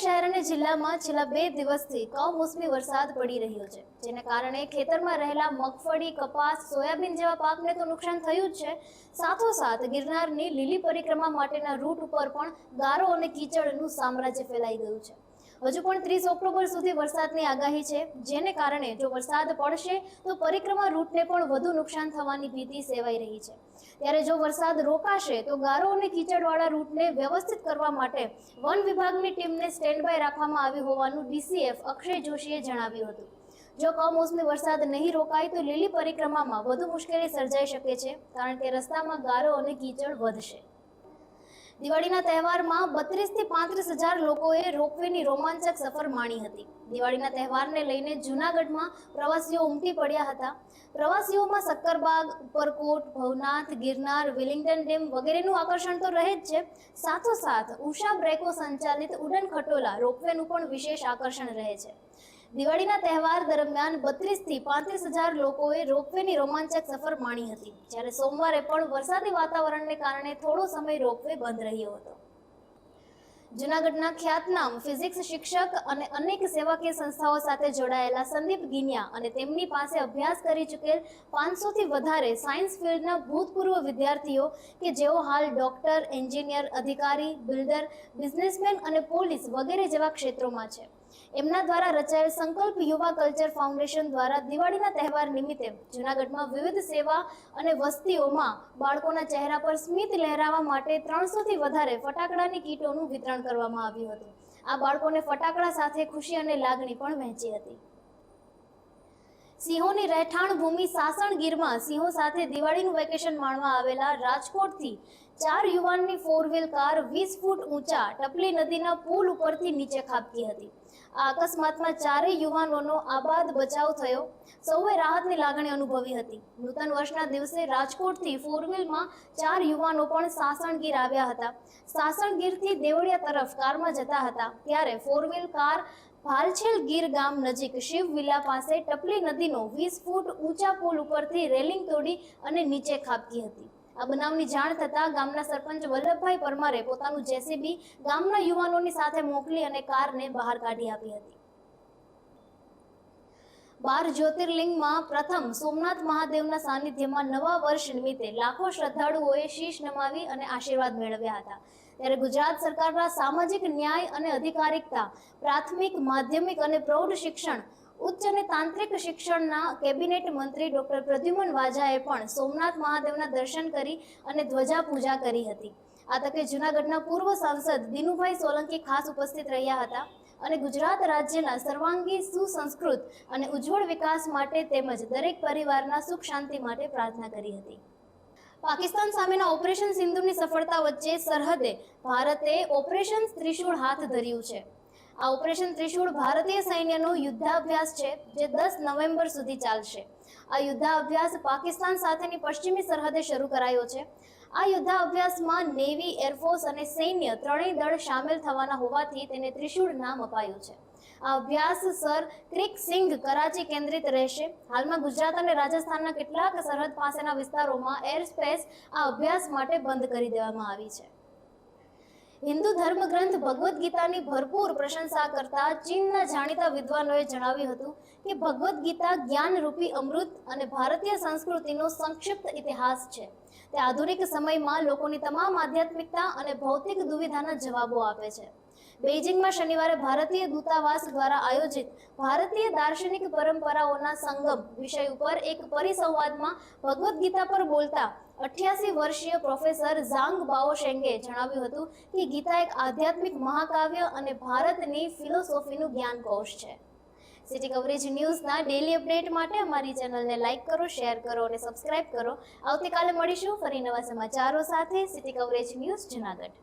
છેલ્લા બે દિવસથી કમોસમી વરસાદ પડી રહ્યો છે, જેને કારણે ખેતરમાં રહેલા મગફળી, કપાસ, સોયાબીન જેવા પાકને તો નુકસાન થયું જ છે. સાથોસાથ ગિરનારની લીલી પરિક્રમા માટેના રૂટ ઉપર પણ ગારો અને કીચડનું સામ્રાજ્ય ફેલાઈ ગયું છે. હજુ પણ ત્રીસ ઓક્ટોબર સુધી વરસાદની આગાહી છે. જેને કારણે જો વરસાદ પડશે, તો પરિક્રમા રૂટને પણ વધુ નુકસાન થવાની ભીતિ સેવાઈ રહી છે. ત્યારે જો વરસાદ રોકાશે, તો ગારો અને કીચડવાળા રૂટને વ્યવસ્થિત કરવા માટે વન વિભાગની ટીમને સ્ટેન્ડ બાય રાખવામાં આવી હોવાનું ડીસીએફ અક્ષય જોશીએ જણાવ્યું હતું. જો કમોસમી વરસાદ નહીં રોકાય, તો લીલી પરિક્રમામાં વધુ મુશ્કેલી સર્જાઈ શકે છે, કારણ કે રસ્તામાં ગારો અને કીચડ વધશે. દિવાળીના તહેવારમાં બત્રીસથી પાંત્રીસ હજાર લોકોએ રોપવેની રોમાંચક સફર માણી હતી. દિવાળીના તહેવારને લઈને જૂનાગઢમાં પ્રવાસીઓ ઉમટી પડ્યા હતા. પ્રવાસીઓમાં સક્કરબાગ ઉપરકોટ, ભવનાથ, ગિરનાર, વિલિંગ્ટન ડેમ વગેરેનું આકર્ષણ તો રહે જ છે. સાથોસાથ ઉષા બ્રેકો સંચાલિત ઉડન ખટોલા રોપવેનું પણ વિશેષ આકર્ષણ રહે છે. દિવાળીના તહેવાર દરમિયાન બત્રીસથી પાંત્રીસ હજાર લોકોએ રોપવેની રોમાંચક સફર માણી હતી. જ્યારે સોમવારે પણ વરસાદી વાતાવરણને કારણે થોડો સમય રોપવે બંધ રહ્યો હતો. જૂનાગઢના ખ્યાતનામ ફિઝિક્સ શિક્ષક અને અનેક સેવાકીય સંસ્થાઓ સાથે જોડાયેલા સંદીપ ગિનિયા અને તેમની પાસે અભ્યાસ કરી ચૂકેલ પાંચસોથી વધારે સાયન્સ ફિલ્ડના ભૂતપૂર્વ વિદ્યાર્થીઓ કે જેઓ હાલ ડોક્ટર, એન્જિનિયર, અધિકારી, બિલ્ડર, બિઝનેસમેન અને પોલીસ વગેરે જેવા ક્ષેત્રોમાં છે. એમના દ્વારા રચાયેલ સંકલ્પ યુવા કલ્ચર ફાઉન્ડેશન દ્વારા દિવાળીના તહેવાર નિમિત્તે જૂનાગઢમાં વિવિધ સેવા અને વસ્તીઓમાં બાળકોના ચહેરા પર સ્મિત લહેરાવવા માટે ત્રણસો થી વધારે ફટાકડાની કીટોનું વિતરણ કરવામાં આવ્યું હતું. આ બાળકોને ફટાકડા સાથે ખુશી અને લાગણી પણ વહેંચી હતી. સિંહોની રહેઠાણ ભૂમિ સાસણગીરમાં સિંહો સાથે દિવાળીનું વેકેશન માણવા આવેલા રાજકોટથી ચાર યુવાનની ફોર વ્હીલ કાર વીસ ફૂટ ઊંચા ટપલી નદીના પુલ ઉપરથી નીચે ખાબકી હતી. આ અકસ્માતમાં ચારેય યુવાનોનો આબાદ બચાવ થયો. સૌએ રાહતની લાગણી અનુભવી હતી. નૂતન વર્ષના દિવસે રાજકોટથી ફોર વ્હીલમાં ચાર યુવાનો પણ સાસણગીર આવ્યા હતા. સાસણગીરથી દેવળિયા તરફ કારમાં જતા હતા. ત્યારે four wheel car Bhalchhel Gir ગામ નજીક શિવ વિલા પાસે ટપલી નદીનો વીસ ફૂટ ઊંચા પુલ ઉપરથી રેલિંગ તોડી અને નીચે ખાબકી હતી. આ બનાવની જાણ થતાં ગામના સરપંચ વલ્લભભાઈ પરમારે પોતાનું જેસીબી ગામના યુવાનોની સાથે મોકલી અને કારને બહાર કાઢી આપી હતી. બાર જ્યોતિર્લિંગમાં પ્રથમ સોમનાથ મહાદેવના સાનિધ્યમાં નવા વર્ષ નિમિત્તે લાખો શ્રદ્ધાળુઓએ શીશ નમાવી અને આશીર્વાદ મેળવ્યા હતા. ત્યારે ગુજરાત સરકારના સામાજિક ન્યાય અને અધિકારિકતા, પ્રાથમિક, માધ્યમિક અને પ્રૌઢ શિક્ષણ, ઉચ્ચ અને તાંત્રિક શિક્ષણના કેબિનેટ મંત્રી ડોક્ટર પ્રદ્યુમન વાજાએ પણ સોમનાથ મહાદેવના દર્શન કરી અને ધ્વજા પૂજા કરી હતી. આ તકે જૂનાગઢના પૂર્વ સાંસદ દિનુભાઈ સોલંકી ખાસ ઉપસ્થિત રહ્યા હતા અને ગુજરાત રાજ્યના સર્વાંગી સુસંસ્કૃત અને ઉજ્જવળ વિકાસ માટે તેમજ દરેક પરિવારના સુખ શાંતિ માટે પ્રાર્થના કરી હતી. પાકિસ્તાન સામેના ઓપરેશન સિંધુની સફળતા વચ્ચે સરહદે ભારતે ઓપરેશન ત્રિશૂળ હાથ ધર્યું છે. આ ઓપરેશન ત્રિશૂળ ભારતીય સૈન્યનો યુદ્ધાભ્યાસ છે, જે દસ નવેમ્બર સુધી ચાલશે. આ યુદ્ધાભ્યાસ પાકિસ્તાન સાથેની પશ્ચિમી સરહદે શરૂ કરાયો છે. આ યુદ્ધાભ્યાસમાં નેવી, એરફોર્સ અને સૈન્ય ત્રણેય દળ સામેલ થવાના હોવાથી તેને ત્રિશૂળ નામ અપાયું છે. આ અભ્યાસ સર ક્રિક સિંઘ કરાચી કેન્દ્રિત રહેશે. હાલમાં ગુજરાત અને રાજસ્થાનના કેટલાક સરહદ પાસેના વિસ્તારોમાં એર સ્પેસ આ અભ્યાસ માટે બંધ કરી દેવામાં આવી છે. હિન્દુ ધર્મગ્રંથ ભગવદ્ ગીતાની ભરપૂર પ્રશંસા કરતા ચીનના જાણીતા વિદ્વાનોએ જણાવ્યું હતું કે ભગવદ્ ગીતા જ્ઞાનરૂપી અમૃત અને ભારતીય સંસ્કૃતિનો સંક્ષિપ્ત ઇતિહાસ છે. તે આધુનિક સમયમાં લોકોની તમામ આધ્યાત્મિકતા અને ભૌતિક દુવિધાના જવાબો આપે છે. બેઇજિંગમાં શનિવારે ભારતીય દૂતાવાસ દ્વારા આયોજિત ભારતીય દાર્શનિક પરંપરાઓના સંગમ વિષય ઉપર એક પરિસંવાદમાં ભગવદ્ ગીતા પર બોલતા અઠ્યાસી વર્ષીય પ્રોફેસર ઝાંગ બાઓશેંગે જણાવ્યું હતું કે ગીતા એક આધ્યાત્મિક મહાકાવ્ય અને ભારતની ફિલોસોફીનું જ્ઞાનકોશ છે. સિટી કવરેજ ન્યૂઝના ડેલી અપડેટ માટે અમારી ચેનલને લાઇક કરો શેર કરો અને સબસ્ક્રાઇબ કરો. આવતીકાલે મળીશું ફરી નવા સમાચારો સાથે. City coverage news Junagadh.